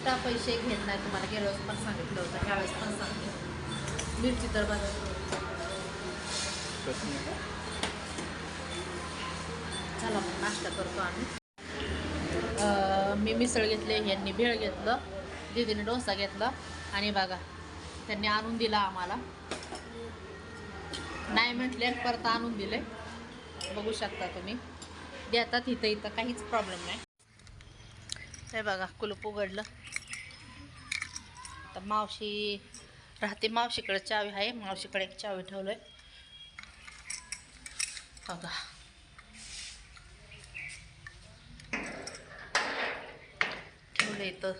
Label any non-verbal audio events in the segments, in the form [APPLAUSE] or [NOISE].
Extra पैसे घेत नाही तुम्हाला गेल्या वेळेस पण सांगितलं होतं ह्यावेळेस पण सांगितलं मिरची तर बघा. चला मग नाश्ता करतो आम्ही. मी मिसळ घेतले यांनी भेळ घेतलं दिदीने डोसा घेतला आणि बघा त्यांनी आणून दिला आम्हाला. नाही म्हटले परत आणून दिले. बघू शकता तुम्ही. देतात इथं इथं काहीच प्रॉब्लेम नाही. हे बघा कुलूप उघडलं. आता मावशी राहते. मावशीकडे चावी आहे. मावशीकडे एक चावी ठेवलं आहे बघा. ठेवलं इथं.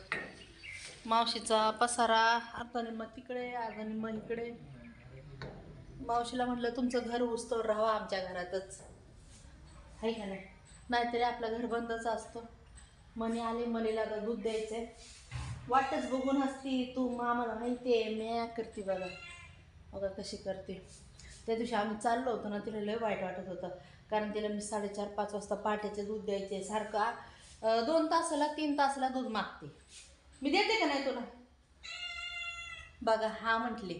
मावशीचा पसारा अर्धा मग तिकडे अर्धा मग इकडे. मावशीला म्हटलं तुमचं घर उस्तवर राहावं आमच्या घरातच. आहे का नाही? नाहीतरी आपलं घर बंदच असतं. मनी आले मनीला आता दूध द्यायचंय. वाटच बघून असती तू मग आम्हाला माहिती आहे मी करते बघा. बघा कशी करते? त्या दिवशी आम्ही चाललो होतो ना तिला लय वाईट वाटत होतं. कारण तिला मी साडेचार पाच वाजता पहाटेचे दूध द्यायचे सारखं दोन तासाला तीन तासाला दूध मागते. मी देते का नाही तुला? बघा हा म्हटले.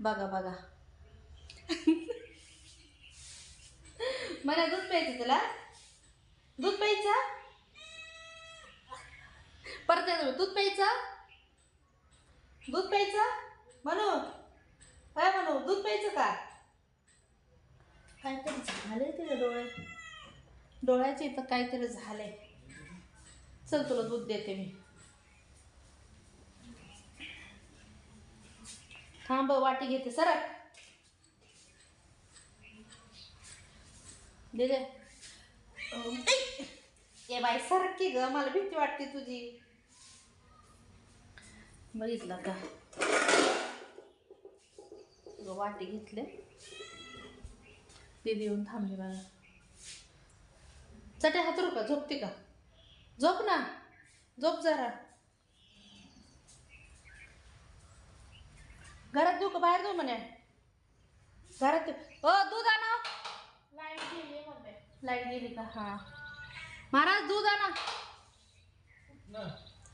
बघा बघा. [LAUGHS] मला दूध प्यायचं तुला? दूध प्यायचं? म्हणू दूध प्यायचं? दूध प्यायचं? म्हणू काय म्हणू? दूध प्यायचं का? काहीतरी झालंय तिला डोळे. डोळ्याचे इथं काहीतरी झालंय. चल तुला दूध देते मी. थांब वाटी घेते. सरक. दे ए बाई सरक की ग? मला भीती वाटते तुझी. बघितलं का ग वाटी घेतले. दीदी येऊन थांबली मला चटे हातरू का झोपते का? झोप ना. झोप जरा. घरात देऊ का बाहेर देऊ म्हणे. घरात देऊ ओ दूध आणा. लाइट गेली का? हा. महाराज दूध आणा.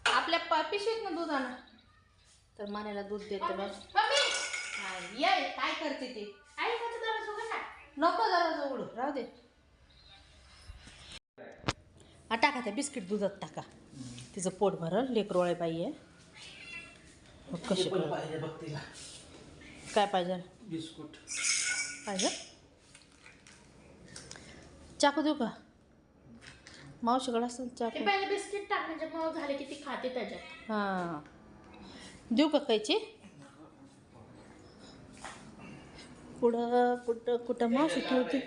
आपल्या प- पिशवीत ना दूध आणा. तर मानेला दूध देते बघ ये काय करते ती? नको जरा उघडू राहू दे. हा टाका त्या बिस्किट दुधात टाका. तिचं पोट भरल लेकरोळे बाई आहे. मग कशी काय पाहिजे? बिस्कुट. पाहिजे? चाकू देऊ का? मावशीकडे असेल ते चाकू पहिले बिस्किट टाकण्याच्या मग झाले की ती खाते त्याच्यात. हां. देऊ का कायची कुठं कुठं कुठं मावशी ठेवते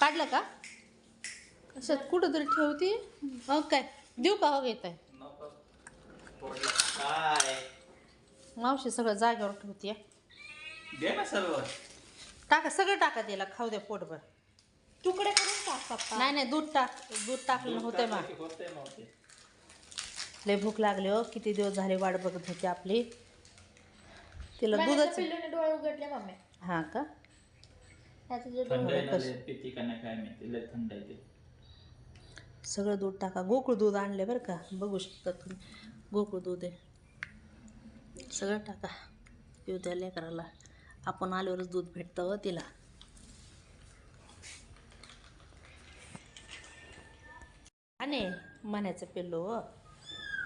काढलं का? कशात? कुठं तरी ठेवते? मग काय? देऊ का? हो येत आहे मावशी सगळं जागेवर ठेवते दे ना सर्व. टाका सगळं टाका त्याला खाऊ द्या पोटभर. तुकडे टाक पप्पा. नाही नाही दूध टाक दूध टाकलं होतं मा होते नव्हते लय भूक लागली हो किती दिवस झाले वाट बघत होती आपली. तिला दूधच पिल्लूने डोळे उघडले मम्मी. हां का? त्याचे जे थंड डोळे आहे ना कसं? लय, पिती का नाही काय माहिती लय थंड आहे ते. सगळं दूध टाका. गोकुळ दूध आणले बरं का? बघू शकता तुम्ही. गोकुळ दूध आहे. सगळं टाका. येऊ द्या लेकराला. आपण आल्यावरच दूध भेटतं व तिला. आणि मण्याचं पिल्लो हो.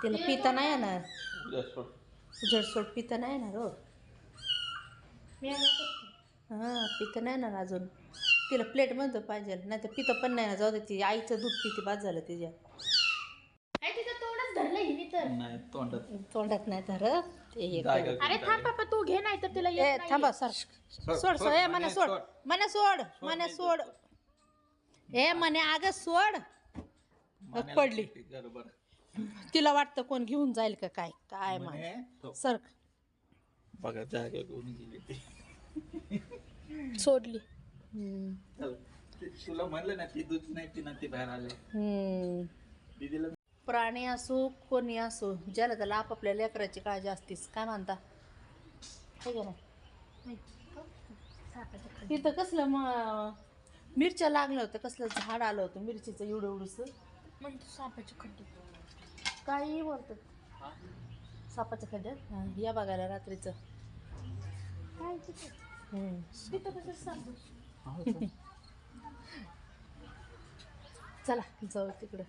तिला पिता नाही येणार. उद्या सोड. उजडसोड पिता नाही येणार हो. हां पितं नाही येणार अजून. तिला प्लेट म्हणतो पाहिजे नाही तर पितं पण नाही येणार. जाऊ दे ती आईचं दूध पिती बाद झालं तिच्या. आई तिचं तोंडच धरलं हिने तर. नाही तोंडात. तोंडात नाही धरत. ते हे कर. अरे थांब पप्पा तू घे नाही तर तिला ए येत नाही. थांबा सर. सोड सोड. ए मने सोड. मने सोड. मने सोड. ए मने अगं सोड. पडली. बरोबर तिला वाटतं कोण घेऊन जाईल का काय काय म्हणे, माने तो सर बघा जागा घेऊन गेली ती सोडली हम्म. चल, ते तुला म्हणलं ना ती दूध नाही पिणार ती बाहेर आले हम्म. दीदीला प्राणी असो कोणी असो ज्याला त्याला आपापल्या लेकराची काळजी असतीच काय म्हणता हे का नाही. तिथं कसलं मग मिरच्या लागलं होतं कसलं झाड आलं होतं मिरचीचं एवढं एवढंसं म्हणतो सापाचे खड्डे. काही बोलतात. सापाच्या खड्ड्यात हा, या बघायला रात्रीचं. काय तिथे? हम्म. तिथं कसं सांगू [LAUGHS] चला जाऊ तिकडं.